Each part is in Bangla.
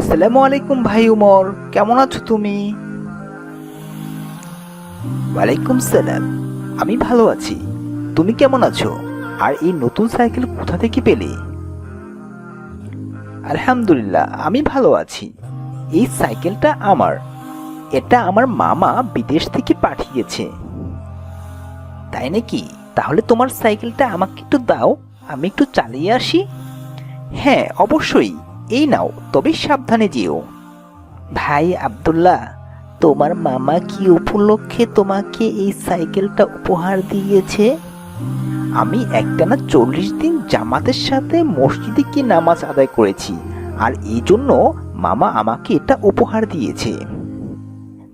আসসালামু আলাইকুম ভাই উমর, কেমন আছো তুমি? ওয়ালাইকুম সালাম, আমি ভালো আছি। তুমি কেমন আছো? আর এই নতুন সাইকেল কোথা থেকে পেলে? আলহামদুলিল্লাহ, আমি ভালো আছি। এই সাইকেলটা আমার। এটা আমার মামা বিদেশ থেকে পাঠিয়েছে। তাই নাকি? তাহলে তোমার সাইকেলটা আমাকে একটু দাও, আমি একটু চালিয়ে আসি? হ্যাঁ অবশ্যই। এই নাও, তবে সাবধানে যেও। ভাই আবদুল্লাহ, তোমার মামা কি উপলক্ষে তোমাকে এই সাইকেলটা উপহার দিয়েছে? আমি একটানা চল্লিশ দিন জামাতের সাথে মসজিদে গিয়ে নামাজ আদায় করেছি, আর এই জন্য মামা আমাকে এটা উপহার দিয়েছে।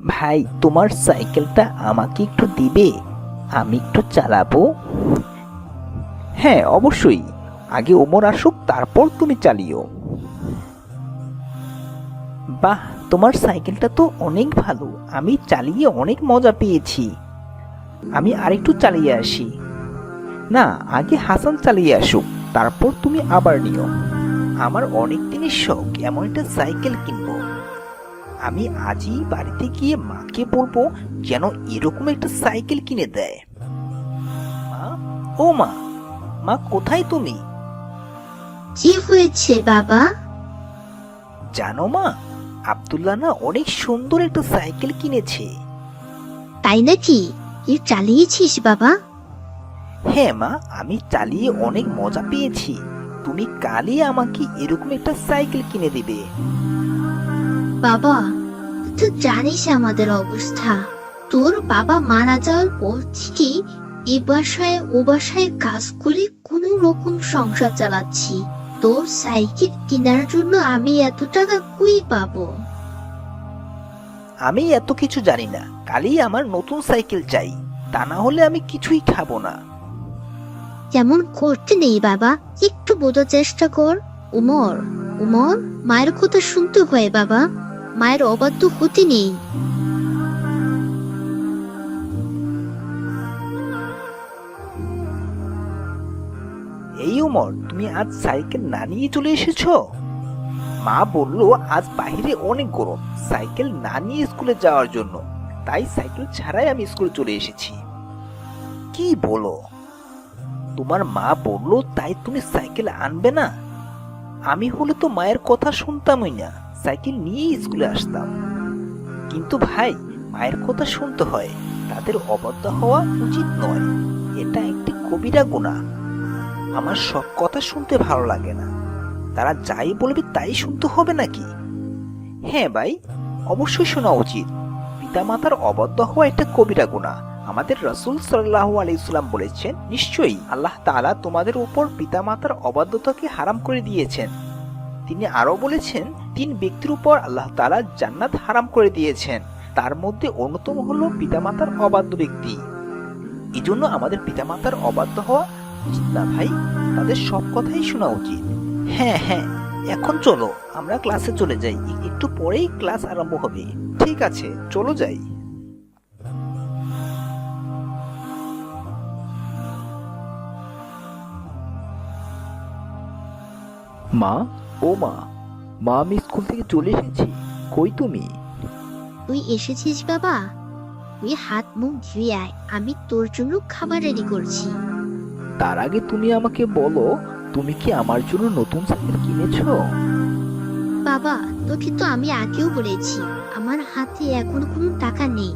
ভাই, তোমার সাইকেলটা আমাকে একটু দিবে? আমি একটু চালাবো? হ্যাঁ অবশ্যই। আগে ওমর আসুক, তারপর তুমি চালিও। বাহ তোমার সাইকেলটা তো অনেক ভালো। আমি চালিয়ে অনেক মজা পেয়েছি। আমি আরেকটু চালিয়ে আসি। না আগে হাসান চালিয়ে আসুক তারপর তুমি আবার নিও। আমার অনেক দিনের শখ এমন একটা সাইকেল কিনবো। আমি আজই বাড়িতে গিয়ে মাকে বলব যেন এরকম একটা সাইকেল কিনে দেয়। মা? ও মা মা কোথায় তুমি? কি হয়েছে বাবা? জানো মা আব্দুল্লাহ না অনেক সুন্দর একটা সাইকেল কিনেছে। তাই নাকি? কি চালিয়েছিস বাবা? হ্যাঁ মা আমি চালিয়ে অনেক মজা পেয়েছি। তুমি কালই আমাকে এরকম একটা সাইকেল কিনে দিবে। বাবা তুই তো জানিস আমাদের অবস্থা। তোর বাবা মারা যাওয়ার পর থেকে এ বাসায় ও বাসায় কাজ করে কোনো রকম সংসার চালাচ্ছি। তোর সাইকেল কেনার জন্য আমি এত টাকা কই পাবো? আমি এত কিছু জানি না। কালই আমার নতুন সাইকেল চাই। তা না হলে আমি কিছুই খাব না। যেমন করতে নেই বাবা। একটু বোঝার চেষ্টা কর। উমর উমর মায়ের কথা শুনতে হয় বাবা। মায়ের অবাধ্য হতে নেই। এই উমর, তুমি আজ সাইকেল না নিয়ে চলে এসেছ? মা বলল, আজ বাইরে অনেক গরম। সাইকেল না নিয়ে স্কুলে যাওয়ার জন্য। তাই সাইকেল ছাড়াই আমি স্কুলে চলে এসেছি। কি বলো? তোমার মা বলল, তাই তুমি সাইকেল আনবে না? আমি হলে তো মায়ের কথা শুনতামই না। সাইকেল নিয়েই স্কুলে আসতাম। কিন্তু ভাই, মায়ের কথা শুনতে হয়। তাদের অবাধ্য হওয়া উচিত নয়। এটা একটি কবিরা গুণা। আমার সব কথা শুনতে ভালো লাগে না। তারা যাই বলবে তাই শুনতে হবে নাকি? হ্যাঁ ভাই, অবশ্যই শোনা উচিত। পিতামাতার অবদ্ধ হওয়া একটা কবিরা গুণা। আমাদের রসুল সাল্লাহ আলাইসাল্লাম বলেছেন, নিশ্চয়ই আল্লাহ তাআলা তোমাদের উপর পিতামাতার অবাধ্যতাকে হারাম করে দিয়েছেন। তিনি আরও বলেছেন, তিন ব্যক্তির উপর আল্লাহ তালা জান্নাত হারাম করে দিয়েছেন। তার মধ্যে অন্যতম হলো পিতামাতার অবাধ্য ব্যক্তি। এজন্য আমাদের পিতামাতার অবাধ্য হওয়া উচিত ভাই, তাদের সব কথাই শোনা উচিত। হ্যাঁ হ্যাঁ এখন চলো, আমরা ক্লাসে চলে যাই। একটু পরেই ক্লাস আরম্ভ হবে। ঠিক আছে, চলো যাই। মা, ও মা মা, আমি স্কুল থেকে চলে এসেছি। কই তুমি? তুই এসেছিস বাবা? তুই হাত মুখ ধুয়ে আয়, আমি তোর জন্য খাবার রেডি করছি। তার আগে তুমি আমাকে বলো তুমি কি আমার জন্য নতুন সাইকেল কিনেছো? বাবা তোকে তো আমি আগেও বলেছি আমার হাতে এখন কোনো টাকা নেই।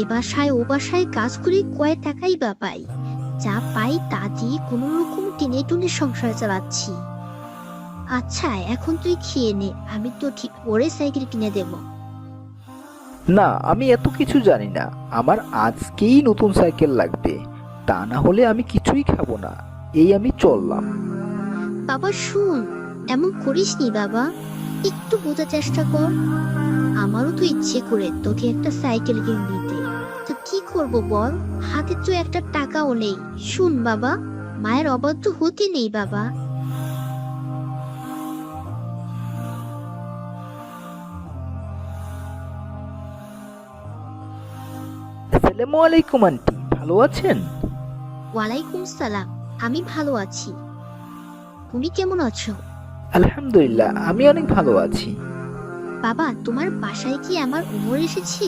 এ বাসায় ও বাসায় কাজ করে কয় টাকাই বা পাই। যা পাই তা দিয়ে কোনো রকম টেনে টুনে সংসার চালাচ্ছি। আচ্ছা এখন তুই খেয়ে নে আমি তো ঠিক পরে সাইকেল কিনে দেব। না আমি এত কিছু জানি না। আমার আজকেই নতুন সাইকেল লাগবে। তা না হলে আমি কিছুই খাব না। এই আমি চললাম। বাবা শুন এমন করিস নি বাবা। একটু বোঝার চেষ্টা কর। আমারও তো ইচ্ছে করে তোকে একটা সাইকেল কিনে দিতে। তো কি করব বল? হাতে তো একটা টাকাও নেই। শুন বাবা মায়ের অবাধ্য হতে নেই বাবা। আসসালামু আলাইকুম আন্টি। ভালো আছেন? ওয়ালাইকুম সালাম আমি ভালো আছি। তুমি কেমন আছো? আলহামদুলিল্লাহ আমি অনেক ভালো আছি। বাবা তোমার বাসায় কি আমার উমর এসেছে?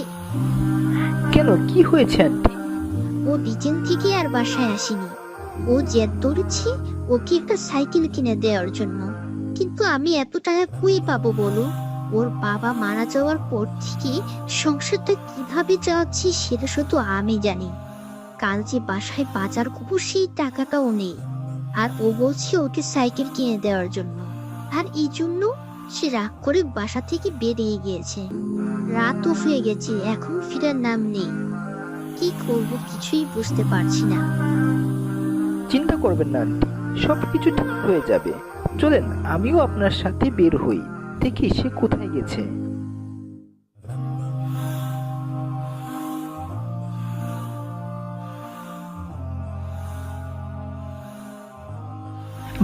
কেন কি হয়েছে আন্টি? ও বিকেল থেকে আর বাসায় আসেনি। ও জেদ ধরেছে ওকে একটা সাইকেল কিনে দেওয়ার জন্য। কিন্তু আমি এত টাকা কই পাবো বলো? ওর বাবা মারা যাওয়ার পর থেকে সংসারটা কীভাবে চালাচ্ছি সেটা শুধু আমি জানি। কাল যে বাসায় বাজার করব, সেই টাকাটাও নেই। আর ও বলছে ওকে সাইকেল কিনে দেওয়ার জন্য। আর এই জন্য সে রাগ করে বাসা থেকে বেরিয়ে গিয়েছে। রাতও হয়ে গেছে, এখন ফিরার নাম নেই। কি করব কিছুই বুঝতে পারছি না। চিন্তা করবেন না, আন্টি। সব কিছু ঠিক হয়ে যাবে। চলেন, আমিও আপনার সাথে বের হই। দেখি সে কোথায় গেছে।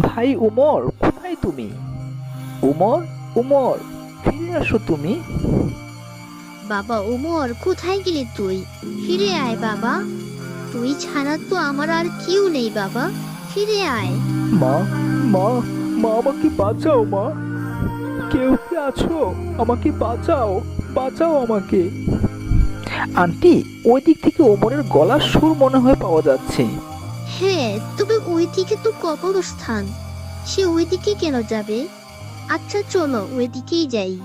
ভাই উমর কোথায় তুমি? উমর উমর ফিরে আসো তুমি। বাবা উমর কোথায় গেলি তুই? ফিরে আয় বাবা। তুই ছাড়া তো আমার আর কেউ নেই বাবা। ফিরে আয়। মা মা মা আমাকে বাঁচাও মা। কেউ কি আছো? আমাকে বাঁচাও বাঁচাও আমাকে। আন্টি ওই দিক থেকে ওমরের গলার সুর মনে হয় পাওয়া যাচ্ছে। হ্যাঁ তবে ওই দিকে তো কবরস্থান। সে ওই দিকে কেন যাবে? আচ্ছা চলো ওই দিকেই যাই।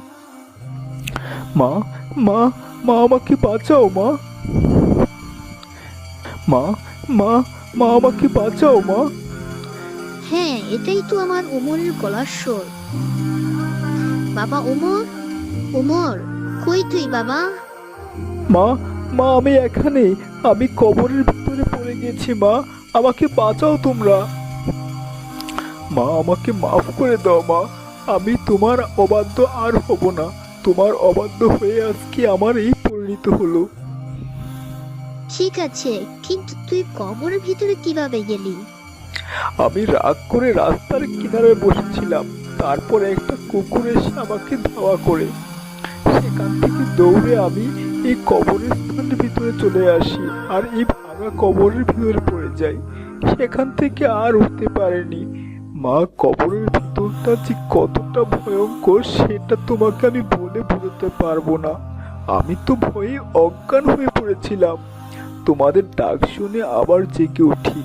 মা মা মা আমাকে বাঁচাও মা। মা মা মা আমাকে বাঁচাও মা। হ্যাঁ এটাই তো আমার ওমরের গলার স্বর। বাবা ওমর? ওমর কই তুই বাবা? মা মা আমি এখানে। আমি কবরের ভিতরে পড়ে গেছি মা। আমাকে বাঁচাও তোমরা। মা আমাকে মাফ করে দাও মা। আমি তোমার অবাধ্য আর হব না। তোমার অবাধ্য হয়ে আজকে আমার এই পরিণত হলো। ঠিক আছে কিন্তু তুই কবরের ভিতরে কীভাবে গেলি? আমি রাগ করে রাস্তার কিনারে বসেছিলাম। তারপর একটা কুকুর এসে আমাকে ধাওয়া করে। সেখান থেকে দৌড়ে আমি এই কবরস্থানের ভিতরে চলে আসি আর এই ভাঙা কবরের ভিতরে পড়ে যাই। সেখান থেকে আর উঠতে পারেনি। মা, কবরের ভিতরটা যে কতটা ভয়ঙ্কর, সেটা তোমাকে আমি বলে বোঝাতে পারব না। আমি তো ভয়ে অজ্ঞান হয়ে পড়েছিলাম। তোমাদের ডাক শুনে আবার জেগে উঠি।